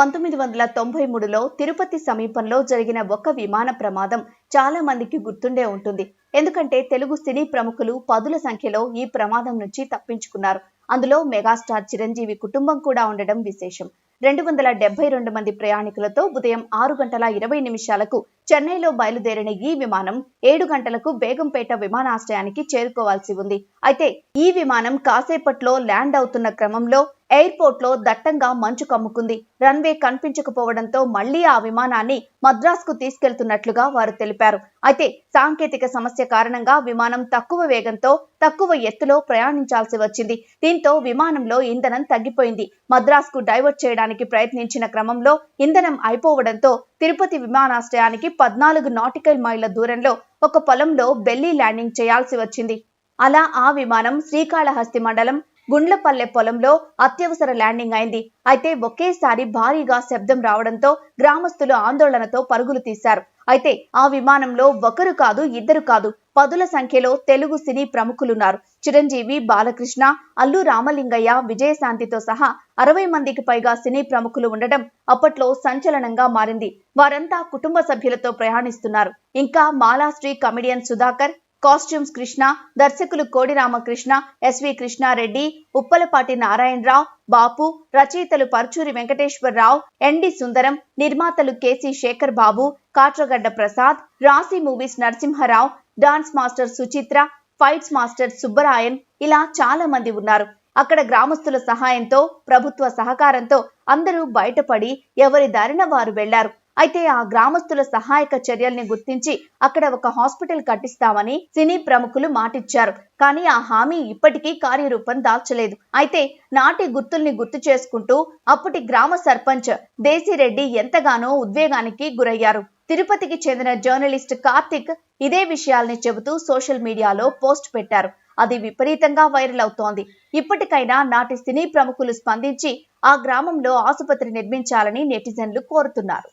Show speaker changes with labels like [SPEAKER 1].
[SPEAKER 1] పంతొమ్మిది వందల తొంభై మూడులో తిరుపతి సమీపంలో జరిగిన ఒక విమాన ప్రమాదం చాలా మందికి గుర్తుండే ఉంటుంది. ఎందుకంటే తెలుగు సినీ ప్రముఖులు పదుల సంఖ్యలో ఈ ప్రమాదం నుంచి తప్పించుకున్నారు. అందులో మెగాస్టార్ చిరంజీవి కుటుంబం కూడా ఉండడం విశేషం. రెండు వందల డెబ్బై రెండు మంది ప్రయాణికులతో ఉదయం ఆరు గంటల ఇరవై నిమిషాలకు చెన్నైలో బయలుదేరిన ఈ విమానం ఏడు గంటలకు బేగంపేట విమానాశ్రయానికి చేరుకోవాల్సి ఉంది. అయితే ఈ విమానం కాసేపట్లో ల్యాండ్ అవుతున్న క్రమంలో ఎయిర్పోర్ట్లో దట్టంగా మంచు కమ్ముకుంది. రన్వే కనిపించకపోవడంతో మళ్ళీ ఆ విమానాన్ని మద్రాస్కు తీసుకెళ్తున్నట్లుగా వారు తెలిపారు. అయితే సాంకేతిక సమస్య కారణంగా విమానం తక్కువ వేగంతో తక్కువ ఎత్తులో ప్రయాణించాల్సి వచ్చింది. దీంతో విమానంలో ఇంధనం తగ్గిపోయింది. మద్రాస్కు డైవర్ట్ చేయడానికి ప్రయత్నించిన క్రమంలో ఇంధనం అయిపోవడంతో తిరుపతి విమానాశ్రయానికి పద్నాలుగు నాటికల్ మైళ్ళ దూరంలో ఒక పొలంలో బెల్లీ ల్యాండింగ్ చేయాల్సి వచ్చింది. అలా ఆ విమానం శ్రీకాళహస్తి మండలం గుండ్లపల్లె పొలంలో అత్యవసర ల్యాండింగ్ అయింది. అయితే ఒకేసారి భారీగా శబ్దం రావడంతో గ్రామస్తులు ఆందోళనతో పరుగులు తీశారు. అయితే ఆ విమానంలో ఒకరు కాదు ఇద్దరు కాదు పదుల సంఖ్యలో తెలుగు సినీ ప్రముఖులున్నారు. చిరంజీవి బాలకృష్ణ అల్లు రామలింగయ్య విజయశాంతితో సహా అరవై మందికి పైగా సినీ ప్రముఖులు ఉండడం అప్పట్లో సంచలనంగా మారింది. వారంతా కుటుంబ సభ్యులతో ప్రయాణిస్తున్నారు. ఇంకా మాలాశ్రీ కమెడియన్ సుధాకర్ కాస్ట్యూమ్స్ కృష్ణ దర్శకులు కోడి రామకృష్ణ ఎస్వి కృష్ణారెడ్డి ఉప్పలపాటి నారాయణరావు బాపు రచయితలు పర్చూరి వెంకటేశ్వరరావు ఎండి సుందరం నిర్మాతలు KC Shekhar Babu Katragadda Prasad Rasi movies Narasimha Rao dance master Suchitra fights master Subbarayan ఇలా చాలా మంది ఉన్నారు. అక్కడ గ్రామస్తుల సహాయంతో ప్రభుత్వ సహకారంతో అందరూ బయటపడి ఎవరి దారిన వారు వెళ్ళారు. అయితే ఆ గ్రామస్తుల సహాయక చర్యల్ని గుర్తించి అక్కడ ఒక హాస్పిటల్ కట్టిస్తామని సినీ ప్రముఖులు మాటిచ్చారు. కానీ ఆ హామీ ఇప్పటికీ కార్యరూపం దాల్చలేదు. అయితే నాటి గుర్తుల్ని గుర్తు చేసుకుంటూ అప్పటి గ్రామ సర్పంచ్ దేశిరెడ్డి ఎంతగానో ఉద్వేగానికి గురయ్యారు. తిరుపతికి చెందిన జర్నలిస్ట్ కార్తిక్ ఇదే విషయాల్ని చెబుతూ సోషల్ మీడియాలో పోస్ట్ పెట్టారు. అది విపరీతంగా వైరల్ అవుతోంది. ఇప్పటికైనా నాటి సినీ ప్రముఖులు స్పందించి ఆ గ్రామంలో ఆసుపత్రి నిర్మించాలని నెటిజన్లు కోరుతున్నారు.